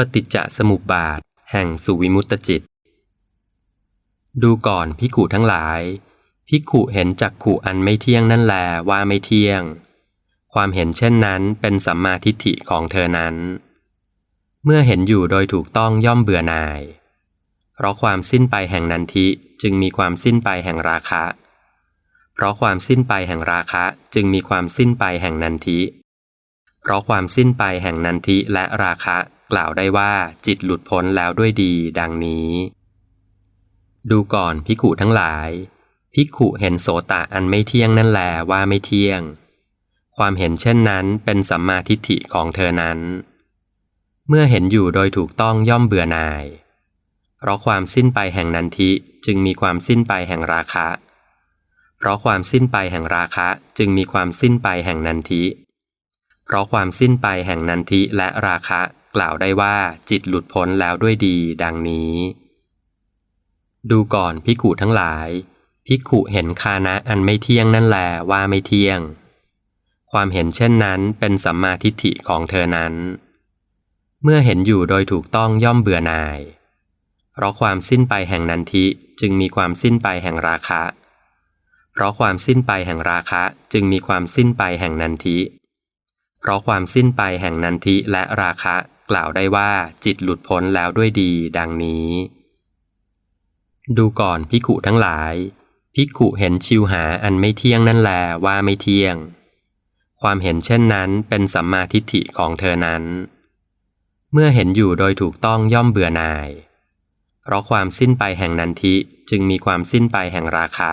ปฏิจจสมุปบาท แห่งสุวิมุตตจิต ดูก่อนพิกุทั้งหลาย พิกุเห็นจักขุอันไม่เที่ยงนั่นแลว่าไม่เที่ยง ความเห็นเช่นนั้นเป็นสัมมาทิฏฐิของเธอนั้น เมื่อเห็นอยู่โดยถูกต้องย่อมเบื่อหน่าย เพราะความสิ้นไปแห่งนันทิจึงมีความสิ้นไปแห่งราคะ เพราะความสิ้นไปแห่งราคะจึงมีความสิ้นไปแห่งนันทิ เพราะความสิ้นไปแห่งนันทิและราคะ กล่าวได้ว่าจิตหลุดพ้นแล้วด้วยดีดังนี้ ดูก่อนพิกุทั้งหลาย พิกุเห็นโสตะอันไม่เที่ยงนั่นแหลว่าไม่เที่ยง ความเห็นเช่นนั้นเป็นสัมมาทิฏฐิของเธอนั้น เมื่อเห็นอยู่โดยถูกต้องย่อมเบื่อหน่าย เพราะความสิ้นไปแห่งนันทิจึงมีความสิ้นไปแห่งราคะ เพราะความสิ้นไปแห่งราคะจึงมีความสิ้นไปแห่งนันทิ เพราะความสิ้นไปแห่งนันทิและราคะ กล่าวได้ว่าจิตหลุดพ้นแล้วด้วยดีดังนี้ ดูก่อนพิกุทั้งหลาย พิกุเห็นคานะอันไม่เที่ยงนั่นแลว่าไม่เที่ยง ความเห็นเช่นนั้นเป็นสัมมาทิฏฐิของเธอนั้น เมื่อเห็นอยู่โดยถูกต้องย่อมเบื่อหน่าย เพราะความสิ้นไปแห่งนันทิจึงมีความสิ้นไปแห่งราคะ เพราะความสิ้นไปแห่งราคะจึงมีความสิ้นไปแห่งนันทิเพราะความสิ้นไปแห่งนันทิและราคะ กล่าวได้ว่าจิตหลุดพ้นแล้วด้วยดีดังนี้ ดูก่อนพิกุทั้งหลาย พิกุเห็นชิวหาอันไม่เที่ยงนั่นแลว่าไม่เที่ยง ความเห็นเช่นนั้นเป็นสัมมาทิฏฐิของเธอนั้น เมื่อเห็นอยู่โดยถูกต้องย่อมเบื่อหน่าย เพราะความสิ้นไปแห่งนันทิจึงมีความสิ้นไปแห่งราคะ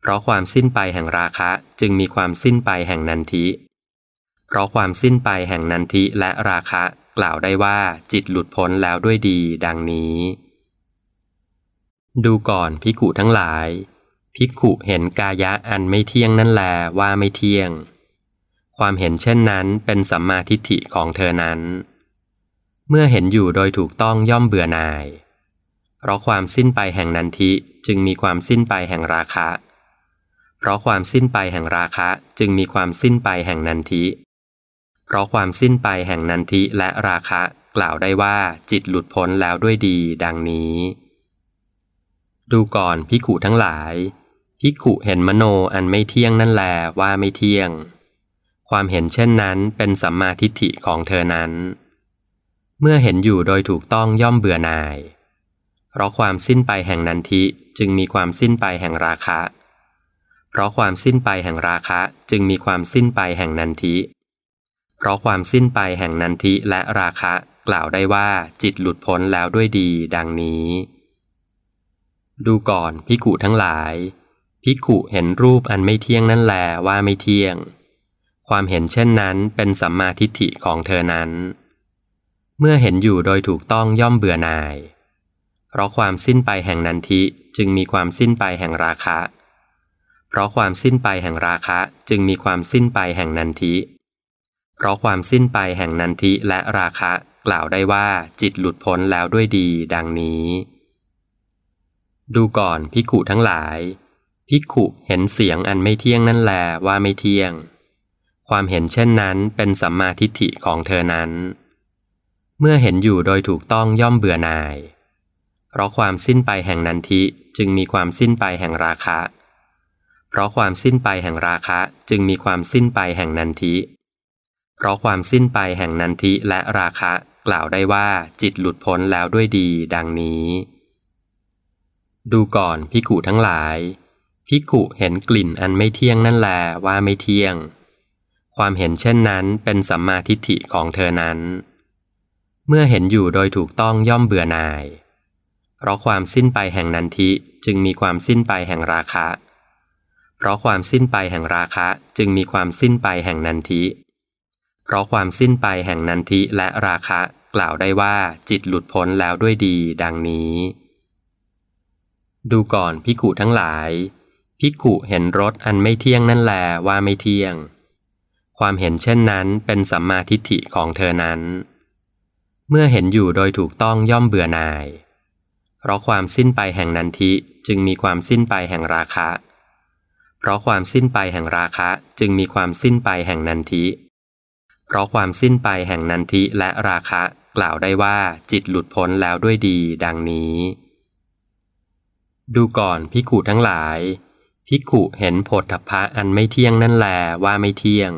เพราะความสิ้นไปแห่งราคะจึงมีความสิ้นไปแห่งนันทิ ราะความสิ้นไปแห่งนันทิและราคะ กล่าวได้ว่าจิตหลุดพ้นแล้วด้วยดี ดังนี้ ดูก่อนพิกุทั้งหลาย พิกุเห็นกายะอันไม่เที่ยงนั่นแลว่าไม่เที่ยง ความเห็นเช่นนั้นเป็นสัมมาทิฏฐิของเธอนั้น เมื่อเห็นอยู่โดยถูกต้องย่อมเบื่อหน่าย เพราะความสิ้นไปแห่งนันทิจึงมีความสิ้นไปแห่งราคะ เพราะความสิ้นไปแห่งราคะจึงมีความสิ้นไปแห่งนันทิ เพราะความสิ้นไปแห่งนันทิและราคะกล่าวได้ว่าจิตหลุดพ้นแล้วด้วยดีดังนี้ ดูก่อนพิกุทั้งหลาย พิกุเห็นมโนอันไม่เที่ยงนั่นแลว่าไม่เที่ยง ความเห็นเช่นนั้นเป็นสัมมาทิฏฐิของเธอนั้น เมื่อเห็นอยู่โดยถูกต้องย่อมเบื่อหน่าย เพราะความสิ้นไปแห่งนันทิจึงมีความสิ้นไปแห่งราคะ เพราะความสิ้นไปแห่งราคะจึงมีความสิ้นไปแห่งนันทิ เพราะความสิ้นไปแห่งนันทิและราคะ กล่าวได้ว่าจิตหลุดพ้นแล้วด้วยดีดังนี้ ดูก่อนพิกุทั้งหลาย พิกุเห็นรูปอันไม่เที่ยงนั่นแลว่าไม่เที่ยง ความเห็นเช่นนั้นเป็นสัมมาทิฏฐิของเธอนั้น เมื่อเห็นอยู่โดยถูกต้องย่อมเบื่อหน่าย เพราะความสิ้นไปแห่งนันทิจึงมีความสิ้นไปแห่งราคะ เพราะความสิ้นไปแห่งราคะจึงมีความสิ้นไปแห่งนันทิ เพราะความสิ้นไปแห่งนันทิและราคะกล่าวได้ว่าจิตหลุดพ้นแล้วด้วยดีดังนี้ ดูก่อนพิกุทั้งหลาย พิกุเห็นเสียงอันไม่เที่ยงนั่นแลว่าไม่เที่ยง ความเห็นเช่นนั้นเป็นสัมมาทิฏฐิของเธอนั้น เมื่อเห็นอยู่โดยถูกต้องย่อมเบื่อหน่าย เพราะความสิ้นไปแห่งนันทิจึงมีความสิ้นไปแห่งราคะ เพราะความสิ้นไปแห่งราคะจึงมีความสิ้นไปแห่งนันทิ ราะความสิ้นไปแห่งนันทิและราคะกล่าวได้ว่าจิตหลุดพ้นแล้วด้วยดีดังนี้ ดูก่อนพิกุทั้งหลาย พิกุเห็นกลิ่นอันไม่เที่ยงนั่นแลว่าไม่เที่ยง ความเห็นเช่นนั้นเป็นสัมมาทิฏฐิของเธอนั้น เมื่อเห็นอยู่โดยถูกต้องย่อมเบื่อหน่าย เพราะความสิ้นไปแห่งนันทิจึงมีความสิ้นไปแห่งราคะ เพราะความสิ้นไปแห่งราคะจึงมีความสิ้นไปแห่งนันทิ เพราะความสิ้นไปแห่งนันทิและราคะกล่าวได้ว่าจิตหลุดพ้นแล้วด้วยดีดังนี้ ดูก่อนพิกุทั้งหลาย พิกุเห็นรถอันไม่เที่ยงนั่นแลว่าไม่เที่ยง ความเห็นเช่นนั้นเป็นสัมมาทิฏฐิของเธอนั้น เมื่อเห็นอยู่โดยถูกต้องย่อมเบื่อหน่าย เพราะความสิ้นไปแห่งนันทิจึงมีความสิ้นไปแห่งราคะ เพราะความสิ้นไปแห่งราคะจึงมีความสิ้นไปแห่งนันทิ ราะความสิ้นไปแห่งนันทิและราคะกล่าวได้ว่าจิตหลุดพ้นแล้วด้วยดีดังนี้ ดูก่อนพิกุทั้งหลาย พิกุเห็นโพธพะอันไม่เที่ยงนั่นแลว่าไม่เที่ยง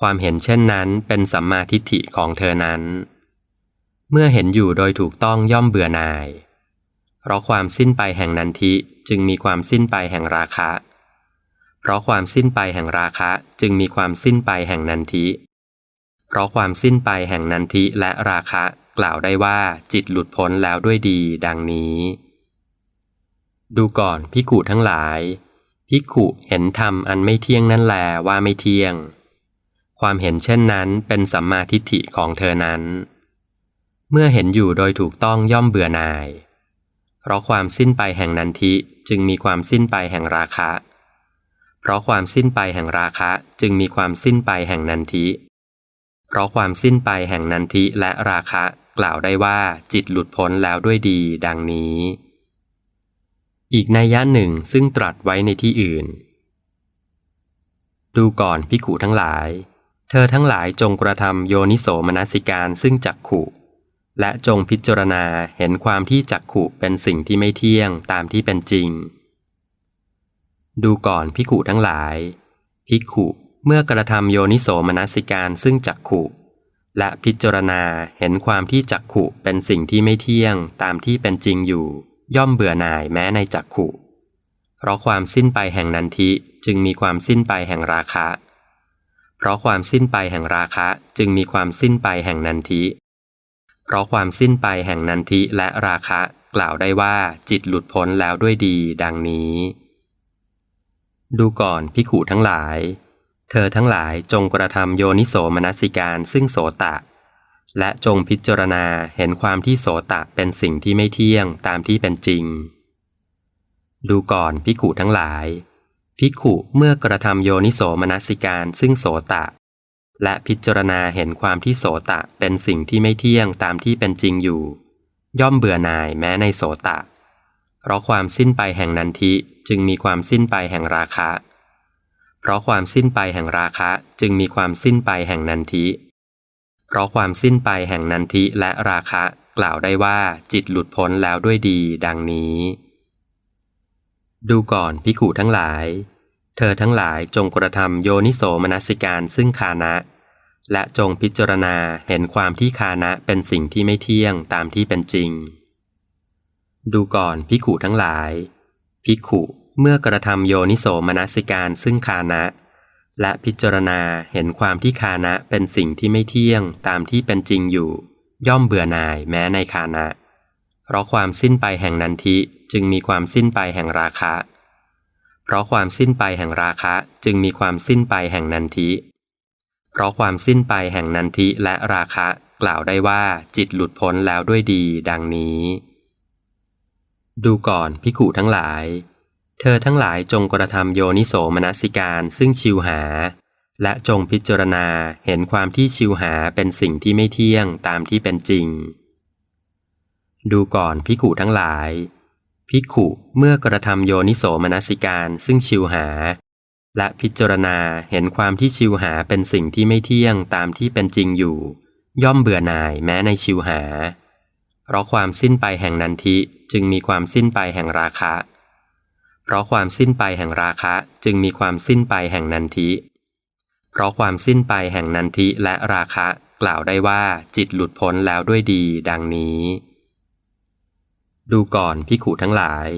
ความเห็นเช่นนั้นเป็นสัมมาทิฏฐิของเธอนั้น เมื่อเห็นอยู่โดยถูกต้องย่อมเบื่อหน่าย เพราะความสิ้นไปแห่งนันทิจึงมีความสิ้นไปแห่งราคะ เพราะความสิ้นไปแห่งราคะจึงมีความสิ้นไปแห่งนันทิ เพราะความสิ้นไปแห่งนันทิและราคะกล่าวได้ว่าจิตหลุดพ้นแล้วด้วยดีดังนี้ ดูก่อนพิกุทั้งหลาย พิกุเห็นธรรมอันไม่เที่ยงนั่นแลว่าไม่เที่ยง ความเห็นเช่นนั้นเป็นสัมมาทิฏฐิของเธอนั้น เมื่อเห็นอยู่โดยถูกต้องย่อมเบื่อหน่าย เพราะความสิ้นไปแห่งนันทิจึงมีความสิ้นไปแห่งราคะ เพราะความสิ้นไปแห่งราคะจึงมีความสิ้นไปแห่งนันทิ เพราะความสิ้นไปแห่งนันทิและราคะกล่าวได้ว่าจิตหลุดพ้นแล้วด้วยดีดังนี้ อีกนัยยะหนึ่งซึ่งตรัสไว้ในที่อื่น ดูก่อนพิกุทั้งหลาย เธอทั้งหลายจงกระทำโยนิโสมนสิการซึ่งจักขุและจงพิจารณาเห็นความที่จักขุเป็นสิ่งที่ไม่เที่ยงตามที่เป็นจริง ดูก่อนพิกุทั้งหลาย พิกุ เมื่อกระทำโยนิโสมนสิการซึ่งจักขุและพิจารณาเห็นความที่จักขุเป็นสิ่งที่ไม่เที่ยงตามที่เป็นจริงอยู่ ย่อมเบื่อหน่ายแม้ในจักขุ เพราะความสิ้นไปแห่งนันทิจึงมีความสิ้นไปแห่งราคะ เพราะความสิ้นไปแห่งราคะจึงมีความสิ้นไปแห่งนันทิ เพราะความสิ้นไปแห่งนันทิและราคะกล่าวได้ว่าจิตหลุดพ้นแล้วด้วยดีดังนี้ ดูก่อนพิขุทั้งหลาย เธอทั้งหลายจงกระทำโยนิโสมนสิการซึ่งโสตะ และจงพิจารณาเห็นความที่โสตะเป็นสิ่งที่ไม่เที่ยงตามที่เป็นจริง ดูก่อนพิขุทั้งหลาย พิขุเมื่อกระทำโยนิโสมนสิการซึ่งโสตะ และพิจารณาเห็นความที่โสตะเป็นสิ่งที่ไม่เที่ยงตามที่เป็นจริงอยู่ ย่อมเบื่อหน่ายแม้ในโสตะ เพราะความสิ้นไปแห่งนันทิจึงมีความสิ้นไปแห่งราคะ เพราะความสิ้นไปแห่งราคะจึงมีความสิ้นไปแห่งนันทิ เพราะความสิ้นไปแห่งนันทิและราคะกล่าวได้ว่าจิตหลุดพ้นแล้วด้วยดี ดังนี้ ดูก่อนพิกุทั้งหลาย เธอทั้งหลายจงกระทำโยนิโสมนสิการซึ่งคานะ และจงพิจารณาเห็นความที่คานะเป็นสิ่งที่ไม่เที่ยงตามที่เป็นจริง ดูก่อนพิกุทั้งหลาย พิกุ เมื่อกระทำโยนิโสมนสิการซึ่งคานะ และพิจารณาเห็นความที่คานะเป็นสิ่งที่ไม่เที่ยงตามที่เป็นจริงอยู่ ย่อมเบื่อหน่ายแม้ในคานะ เพราะความสิ้นไปแห่งนันทิจึงมีความสิ้นไปแห่งราคะ เพราะความสิ้นไปแห่งราคะจึงมีความสิ้นไปแห่งนันทิ เพราะความสิ้นไปแห่งนันทิและราคะกล่าวได้ว่าจิตหลุดพ้นแล้วด้วยดีดังนี้ ดูก่อนพิกุทั้งหลาย เธอทั้งหลายจงกระทำโยนิโสมนสิการซึ่งชิวหา และจงพิจารณาเห็นความที่ชิวหาเป็นสิ่งที่ไม่เที่ยงตามที่เป็นจริง ดูก่อนพิกุทั้งหลาย พิขุเมื่อกระทำโยนิโสมนสิการซึ่งชิวหา และพิจารณาเห็นความที่ชิวหาเป็นสิ่งที่ไม่เที่ยงตามที่เป็นจริงอยู่ ย่อมเบื่อหน่ายแม้ในชิวหา เพราะความสิ้นไปแห่งนันทิจึงมีความสิ้นไปแห่งราคะ เพราะความสิ้นไปแห่งราคะจึงมีความสิ้นไปแห่งนันทิ เพราะความสิ้นไปแห่งนันทิและราคะกล่าวได้ว่าจิตหลุดพ้นแล้วด้วยดีดังนี้ ดูก่อนพิขุทั้งหลาย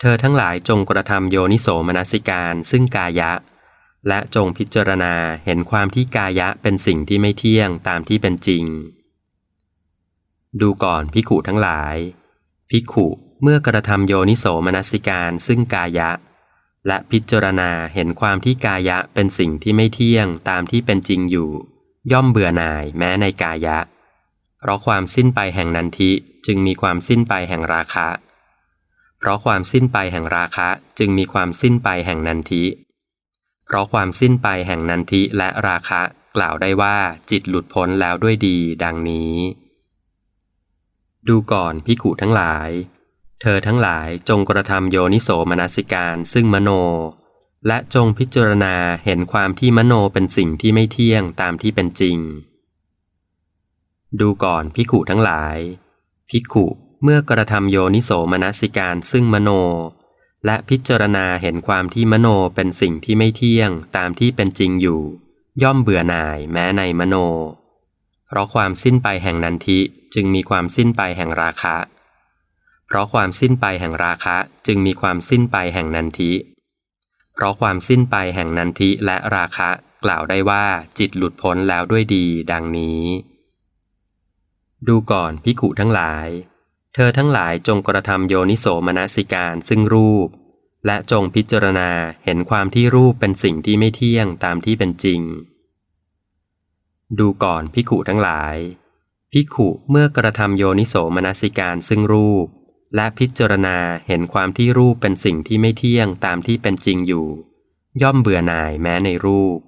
เธอทั้งหลายจงกระทำโยนิโสมนสิการซึ่งกายะ และจงพิจารณาเห็นความที่กายะเป็นสิ่งที่ไม่เที่ยงตามที่เป็นจริง ดูก่อนพิขุทั้งหลาย พิขุ เมื่อกระทำโยนิโสมนสิการซึ่งกายะ และพิจารณาเห็นความที่กายะเป็นสิ่งที่ไม่เที่ยงตามที่เป็นจริงอยู่ ย่อมเบื่อหน่ายแม้ในกายะ เพราะความสิ้นไปแห่งนันทิจึงมีความสิ้นไปแห่งราคะ เพราะความสิ้นไปแห่งราคะจึงมีความสิ้นไปแห่งนันทิ เพราะความสิ้นไปแห่งนันทิและราคะ กล่าวได้ว่าจิตหลุดพ้นแล้วด้วยดีดังนี้ ดูก่อนพิกุทั้งหลาย เธอทั้งหลายจงกระทำโยนิโสมนสิการซึ่งมโน และจงพิจารณาเห็นความที่มโนเป็นสิ่งที่ไม่เที่ยงตามที่เป็นจริง ดูก่อนพิขุทั้งหลาย พิขุเมื่อกระทำโยนิโสมนสิการซึ่งมโน และพิจารณาเห็นความที่มโนเป็นสิ่งที่ไม่เที่ยงตามที่เป็นจริงอยู่ ย่อมเบื่อหน่ายแม้ในมโน เพราะความสิ้นไปแห่งนันทิจึงมีความสิ้นไปแห่งราคะ เพราะความสิ้นไปแห่งราคะจึงมีความสิ้นไปแห่งนันทิ เพราะความสิ้นไปแห่งนันทิและราคะกล่าวได้ว่าจิตหลุดพ้นแล้วด้วยดี ดังนี้ ดูก่อนพิขุทั้งหลาย เธอทั้งหลายจงกระทำโยนิโสมนสิการซึ่งรูป และจงพิจารณาเห็นความที่รูปเป็นสิ่งที่ไม่เที่ยงตามที่เป็นจริง ดูก่อนพิขุทั้งหลายพิขุเมื่อกระทำโยนิโสมนสิการซึ่งรูป และพิจารณาเห็นความที่รูปเป็นสิ่งที่ไม่เที่ยงตามที่เป็นจริงอยู่ ย่อมเบื่อหน่ายแม้ในรูป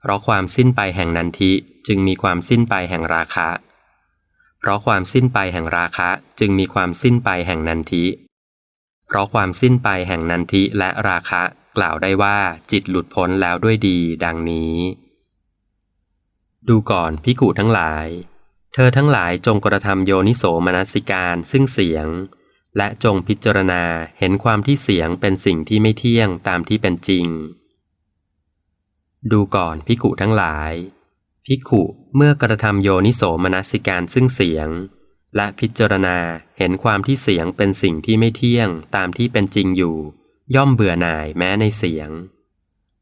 เพราะความสิ้นไปแห่งนันทิจึงมีความสิ้นไปแห่งราคะ เพราะความสิ้นไปแห่งราคะจึงมีความสิ้นไปแห่งนันทิ เพราะความสิ้นไปแห่งนันทิและราคะกล่าวได้ว่าจิตหลุดพ้นแล้วด้วยดีดังนี้ ดูก่อนพิกุทั้งหลาย เธอทั้งหลายจงกระทำโยนิโสมนสิการซึ่งเสียง และจงพิจารณาเห็นความที่เสียงเป็นสิ่งที่ไม่เที่ยงตามที่เป็นจริง ดูก่อนพิกุทั้งหลาย พิกุเมื่อกระทำโยนิโสมนสิการซึ่งเสียง และพิจารณาเห็นความที่เสียงเป็นสิ่งที่ไม่เที่ยงตามที่เป็นจริงอยู่ ย่อมเบื่อหน่ายแม้ในเสียง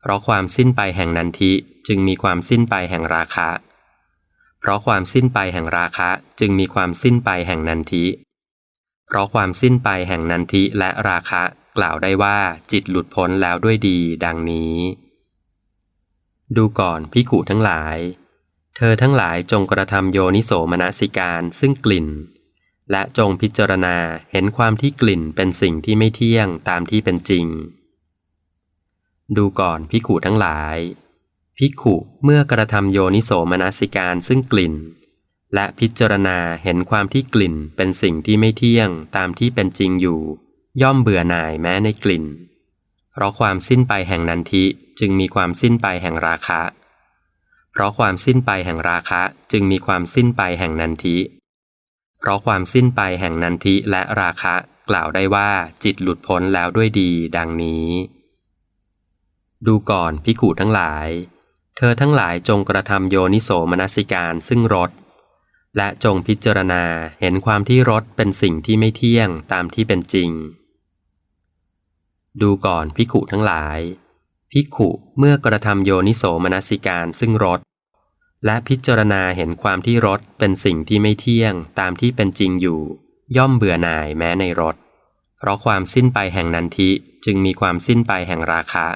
เพราะความสิ้นไปแห่งนันทิจึงมีความสิ้นไปแห่งราคะ เพราะความสิ้นไปแห่งราคะจึงมีความสิ้นไปแห่งนันทิ เพราะความสิ้นไปแห่งนันทิและราคะกล่าวได้ว่าจิตหลุดพ้นแล้วด้วยดีดังนี้ ดูก่อนพิขุทั้งหลาย เธอทั้งหลายจงกระทำโยนิโสมนสิการซึ่งกลิ่น และจงพิจารณาเห็นความที่กลิ่นเป็นสิ่งที่ไม่เที่ยงตามที่เป็นจริง ดูก่อนพิขุทั้งหลายพิขุเมื่อกระทำโยนิโสมนสิการซึ่งกลิ่น และพิจารณาเห็นความที่กลิ่นเป็นสิ่งที่ไม่เที่ยงตามที่เป็นจริงอยู่ ย่อมเบื่อหน่ายแม้ในกลิ่น เพราะความสิ้นไปแห่งนันทิจึงมีความสิ้นไปแห่งราคะ เพราะความสิ้นไปแห่งราคะจึงมีความสิ้นไปแห่งนันทิ เพราะความสิ้นไปแห่งนันทิและราคะกล่าวได้ว่าจิตหลุดพ้นแล้วด้วยดีดังนี้ ดูก่อนพิขุทั้งหลาย เธอทั้งหลายจงกระทำโยนิโสมนสิการซึ่งรส และจงพิจารณาเห็นความที่รสเป็นสิ่งที่ไม่เที่ยงตามที่เป็นจริง ดูก่อนพิขุทั้งหลาย พิขุเมื่อกระทำโยนิโสมนสิการซึ่งรสและพิจารณาเห็นความที่รสเป็นสิ่งที่ไม่เที่ยงตามที่เป็นจริงอยู่ ย่อมเบื่อหน่ายแม้ในรสเพราะความสิ้นไปแห่งนันทิจึงมีความสิ้นไปแห่งราคะ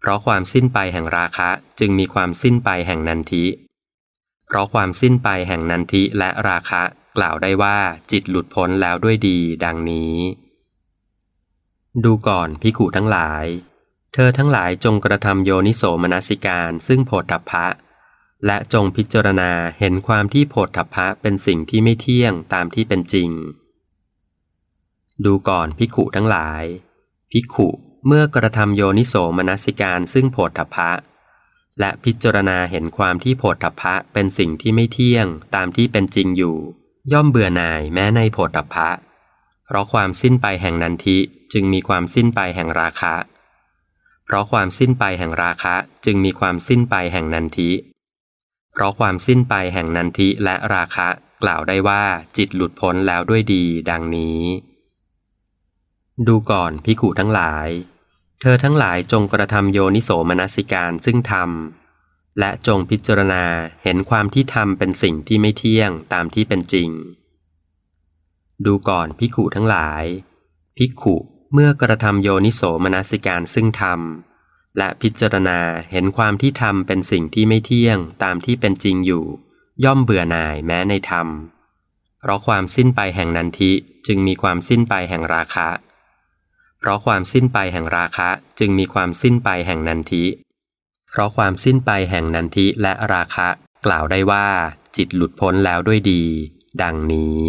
เพราะความสิ้นไปแห่งราคะจึงมีความสิ้นไปแห่งนันทิ เพราะความสิ้นไปแห่งนันทิและราคะ กล่าวได้ว่าจิตหลุดพ้นแล้วด้วยดีดังนี้ ดูก่อนพิขุทั้งหลาย เธอทั้งหลายจงกระทำโยนิโสมนสิการซึ่งโพธพะ และจงพิจารณาเห็นความที่โพธพะเป็นสิ่งที่ไม่เที่ยงตามที่เป็นจริง ดูก่อนพิขุทั้งหลาย พิขุเมื่อกระทำโยนิโสมนสิการซึ่งโพธพะ และพิจารณาเห็นความที่โพธพะเป็นสิ่งที่ไม่เที่ยงตามที่เป็นจริงอยู่ ย่อมเบื่อหน่ายแม้ในโพธพะ เพราะความสิ้นไปแห่งนันทิจึงมีความสิ้นไปแห่งราคะ เพราะความสิ้นไปแห่งราคะจึงมีความสิ้นไปแห่งนันทิ เพราะความสิ้นไปแห่งนันทิและราคะกล่าวได้ว่าจิตหลุดพ้นแล้วด้วยดีดังนี้ ดูก่อนพิขุทั้งหลาย เธอทั้งหลายจงกระทำโยนิโสมนสิการซึ่งธรรมและจงพิจารณาเห็นความที่ธรรมเป็นสิ่งที่ไม่เที่ยงตามที่เป็นจริง ดูก่อนพิขุทั้งหลาย พิขุเมื่อกระทำโยนิโสมนสิการซึ่งธรรมและพิจารณาเห็นความที่ธรรมเป็นสิ่งที่ไม่เที่ยงตามที่เป็นจริงอยู่ ย่อมเบื่อหน่ายแม้ในธรรม เพราะความสิ้นไปแห่งนันทิจึงมีความสิ้นไปแห่งราคะ เพราะความสิ้นไปแห่งราคะจึงมีความสิ้นไปแห่งนันทิ เพราะความสิ้นไปแห่งนันทิและราคะ กล่าวได้ว่า จิตหลุดพ้นแล้วด้วยดี ดังนี้